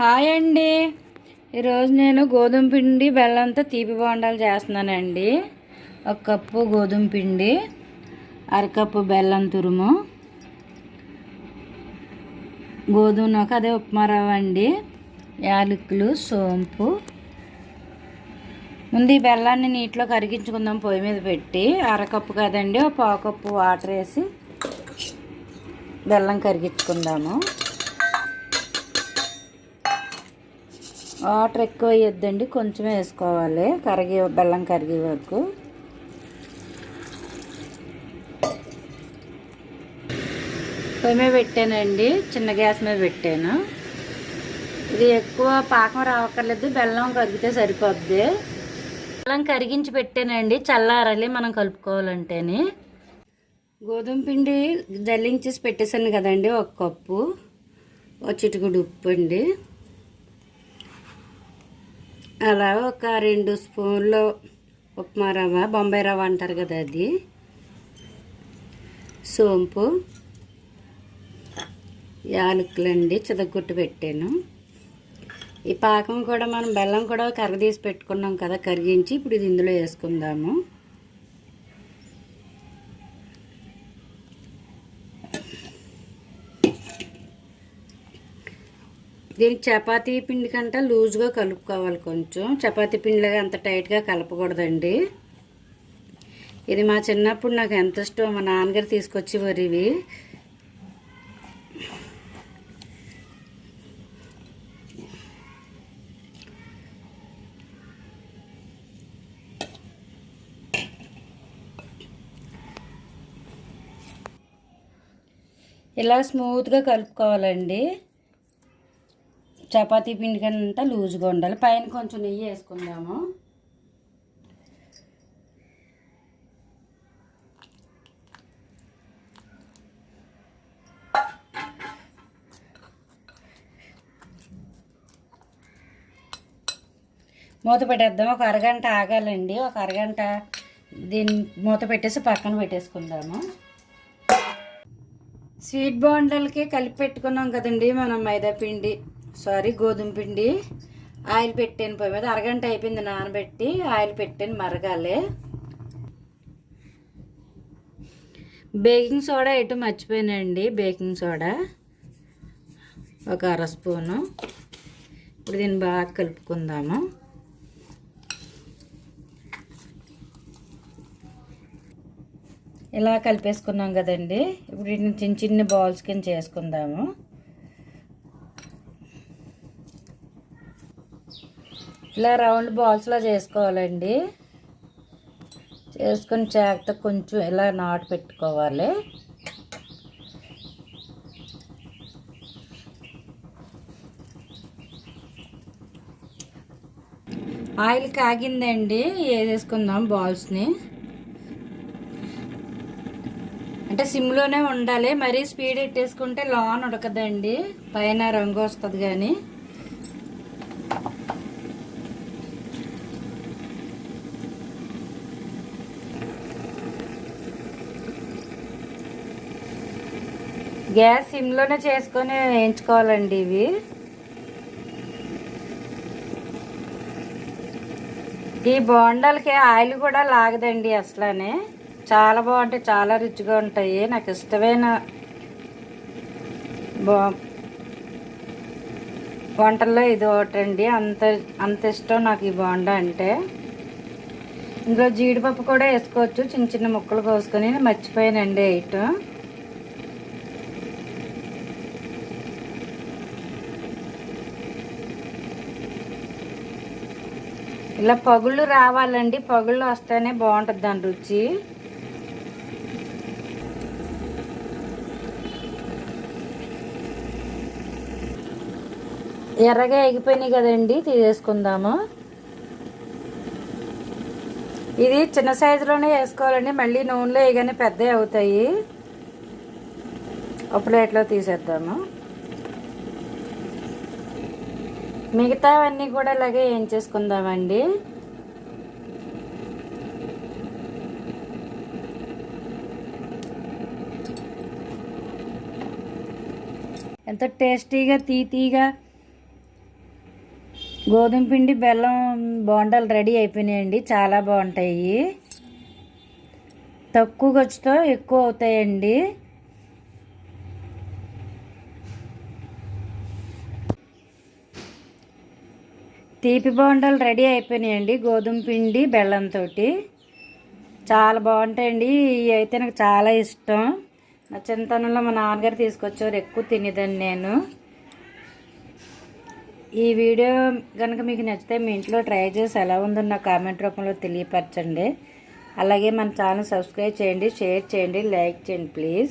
Hi అండి. ఈరోజు నేను గోధుమ పిండి బెల్లంతో తీపి బోండాలు చేస్తున్నానండి. ఒక కప్పు గోధుమ పిండి అరకప్పు బెల్లం తురుము గోధుమ నూక అదే ఉప్మా రవ్వ అండి యాలకులు సోంపు. ముందు ఈ బెల్లాన్ని నీటిలో కరిగించుకుందాం పొయ్యి మీద పెట్టి. అరకప్పు కదండి ఒక పావు కప్పు వాటర్ వేసి బెల్లం కరిగించుకుందాము. వాటర్ ఎక్కువ వేయొద్దండి కొంచెం వేసుకోవాలి. కరిగి బెల్లం కరిగే వరకు. పొయ్యి మీద పెట్టానండి చిన్న గ్యాస్ మీద పెట్టాను. ఇది ఎక్కువ పాకం రావక్కర్లేదు బెల్లం కరిగితే సరిపోద్ది. బెల్లం కరిగించి పెట్టానండి చల్లారాలి మనం కలుపుకోవాలంటేని. గోధుమ పిండి జల్లించేసి పెట్టేసాను కదండి ఒక కప్పు. ఒక చిటికుడు ఉప్పు అండి. అలా ఒక రెండు స్పూన్లు ఉప్మా రవ్వ బొంబాయి రవ్వ అంటారు కదా అది. సోంపు యాలకులండి చిదగొట్టు పెట్టాను. ఈ పాకం కూడా మనం బెల్లం కూడా కరగదీసి పెట్టుకున్నాం కదా కరిగించి ఇప్పుడు ఇది ఇందులో వేసుకుందాము. దీనికి చపాతీ పిండి కంటే లూజ్గా కలుపుకోవాలి కొంచెం. చపాతీ పిండిలాగా అంత టైట్గా కలపకూడదండి. ఇది మా చిన్నప్పుడు నాకు ఎంత ఇష్టం మా నాన్నగారు తీసుకొచ్చేవారు ఇవి. ఇలా స్మూత్గా కలుపుకోవాలండి. చపాతీ పిండి కంటే లూజ్గా ఉండాలి. పైన కొంచెం నెయ్యి వేసుకుందాము. మూత పెట్టేద్దాం. ఒక అరగంట ఆగాలండి. ఒక అరగంట దీన్ని మూత పెట్టేసి పక్కన పెట్టేసుకుందాము. స్వీట్ బాండలకి కలిపి పెట్టుకున్నాం కదండి మనం మైదా పిండి. సారీ గోధుమ పిండి. ఆయిల్ పెట్టాను పోయి మీద. అరగంట అయిపోయింది నానబెట్టి ఆయిల్ పెట్టాను మరగాలి. బేకింగ్ సోడా ఎటు మర్చిపోయానండి. బేకింగ్ సోడా ఒక అర స్పూను. ఇప్పుడు దీన్ని బాగా కలుపుకుందాము. ఇలా కలిపేసుకున్నాం కదండి. ఇప్పుడు వీటిని చిన్న చిన్న బాల్స్ కింద చేసుకుందాము. ఇలా రౌండ్ బాల్స్లా చేసుకోవాలండి. చేసుకుని జాగ్రత్త కొంచెం ఇలా నాటు పెట్టుకోవాలి. ఆయిల్ కాగిందండి వేసేసుకుందాం బాల్స్ని. అంటే సిమ్లోనే ఉండాలి మరీ స్పీడ్ ఎట్టేసుకుంటే లాన్ ఉడకదండి పైన రంగు వస్తుంది కానీ. గ్యాస్ సిమ్లోనే చేసుకొని వేయించుకోవాలండి ఇవి. ఈ బోండాలకి ఆయిల్ కూడా లాగదండి అసలనే. చాలా బాగుంటాయి చాలా రుచిగా ఉంటాయి. నాకు ఇష్టమైన బో వంటల్లో ఇది ఒకటండి. అంత అంత ఇష్టం నాకు ఈ బోండా అంటే. ఇందులో జీడిపప్పు కూడా వేసుకోవచ్చు. చిన్న చిన్న ముక్కలు కోసుకొని మర్చిపోయానండి వేయటం ఇలా పగుళ్ళు రావాలండి. పగుళ్ళు వస్తేనే బాగుంటుంది దాని రుచి. ఎర్రగా ఎగిపోయినాయి కదండి తీసేసుకుందాము. ఇది చిన్న సైజులోనే వేసుకోవాలండి. మళ్ళీ నూనెలో వేయగానే పెద్దవి అవుతాయి. ఒక ప్లేట్లో తీసేద్దాము. మిగతావన్నీ కూడా ఇలాగే ఏం చేసుకుందామండి? ఎంతో టేస్టీగా తీతీగా గోధుమ పిండి బెల్లం బోండాలు రెడీ అయిపోయినాయండి. చాలా బాగుంటాయి. తక్కువ ఖర్చుతో ఎక్కువ అవుతాయండి. తీపి బోండాలు రెడీ అయిపోయినాయండి. గోధుమ పిండి బెల్లంతో చాలా బాగుంటాయండి. ఇవి అయితే నాకు చాలా ఇష్టం. నా చిన్నతనంలో మా నాన్నగారు తీసుకొచ్చారు ఎక్కువ తినేదాన్ని నేను. ఈ వీడియో కనుక మీకు నచ్చితే మీ ఇంట్లో ట్రై చేసి ఎలా ఉందో నా కామెంట్ రూపంలో తెలియపరచండి. అలాగే మన ఛానల్ సబ్స్క్రైబ్ చేయండి షేర్ చేయండి లైక్ చేయండి ప్లీజ్.